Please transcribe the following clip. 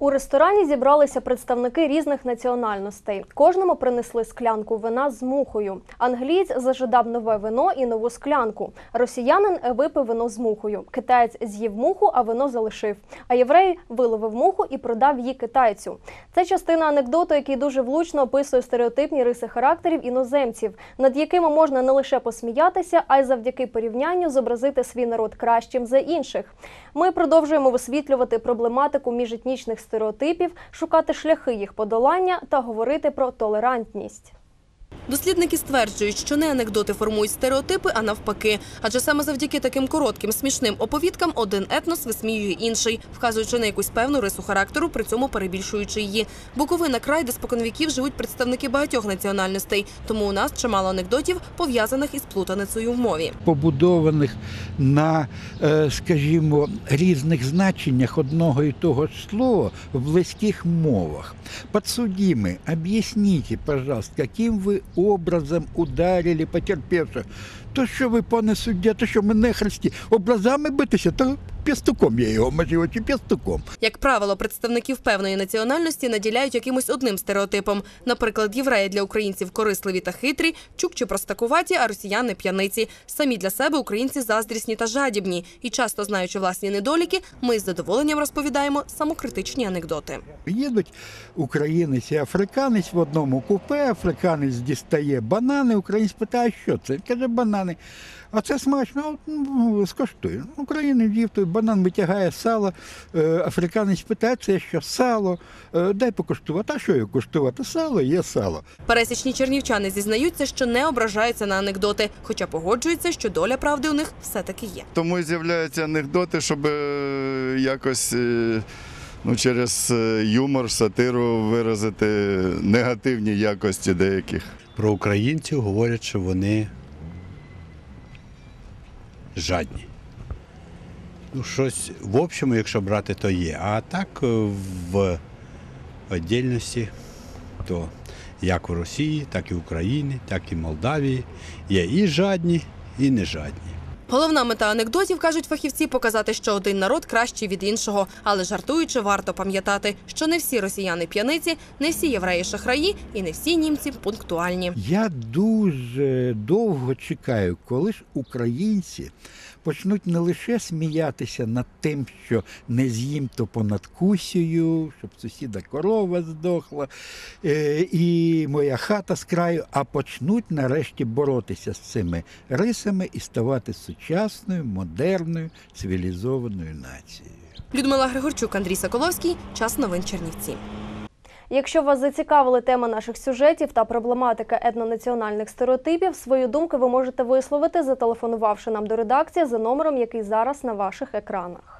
У ресторані зібралися представники різних національностей. Кожному принесли склянку вина з мухою. Англієць зажадав нове вино і нову склянку. Росіянин випив вино з мухою. Китаєць з'їв муху, а вино залишив. А єврей виловив муху і продав її китайцю. Це частина анекдоту, який дуже влучно описує стереотипні риси характерів іноземців, над якими можна не лише посміятися, а й завдяки порівнянню зобразити свій народ кращим за інших. Ми продовжуємо висвітлювати проблематику міжетнічних стереотипів, шукати шляхи їх подолання та говорити про толерантність. Дослідники стверджують, що не анекдоти формують стереотипи, а навпаки. Адже саме завдяки таким коротким смішним оповідкам один етнос висміює інший, вказуючи на якусь певну рису характеру, при цьому перебільшуючи її. Буковина край, де споконвіків живуть представники багатьох національностей. Тому у нас чимало анекдотів пов'язаних із плутаницею в мові. побудованих на, е, скажімо, різних значеннях одного і того ж слова в близьких мовах. Подсудимый, объясните, пожалуйста, каким ви образом ударили потерпевших? То що ви, пане суддя, то що ми нехресті, образами битися, то пістуком я його можливо, чи пістуком. Як правило, представників певної національності наділяють якимось одним стереотипом. Наприклад, євреї для українців корисливі та хитрі, чукчі простакуваті, а росіяни п'яниці. Самі для себе українці заздрісні та жадібні. І часто знаючи власні недоліки, ми з задоволенням розповідаємо самокритичні анекдоти. Їдуть українець і африканець в одному купе, африканець дістає банани, українець питає, що це? Каже, банани. А це смачно, ну, скоштуй. Українець з'їв той банан, витягає сало, е, африканець питає, це що сало, Е, дай покуштувати. А що його куштувати? Сало є сало. Пересічні чернівчани зізнаються, що не ображаються на анекдоти, хоча погоджуються, що доля правди у них все-таки є. Тому і з'являються анекдоти, щоб е, якось ну, через юмор, сатиру виразити негативні якості деяких. Про українців говорять, що вони жадні. Ну, щось в общому, якщо брати, то є. А так е, в віддільності, то як в Росії, так і в Україні, так і в Молдавії є і жадні, і не жадні. Головна мета анекдотів, кажуть фахівці, показати, що один народ кращий від іншого. Але жартуючи, варто пам'ятати, що не всі росіяни п'яниці, не всі євреї шахраї і не всі німці пунктуальні. Я дуже довго чекаю, коли ж українці почнуть не лише сміятися над тим, що не з'їм то понад кусею, щоб сусіда корова здохла, е, і моя хата з краю, а почнуть нарешті боротися з цими рисами і ставати сучасною, модерною, цивілізованою нацією. Людмила Григорчук, Андрій Соколовський. Час новин Чернівці. Якщо вас зацікавили теми наших сюжетів та проблематика етнонаціональних стереотипів, свою думку ви можете висловити, зателефонувавши нам до редакції за номером, який зараз на ваших екранах.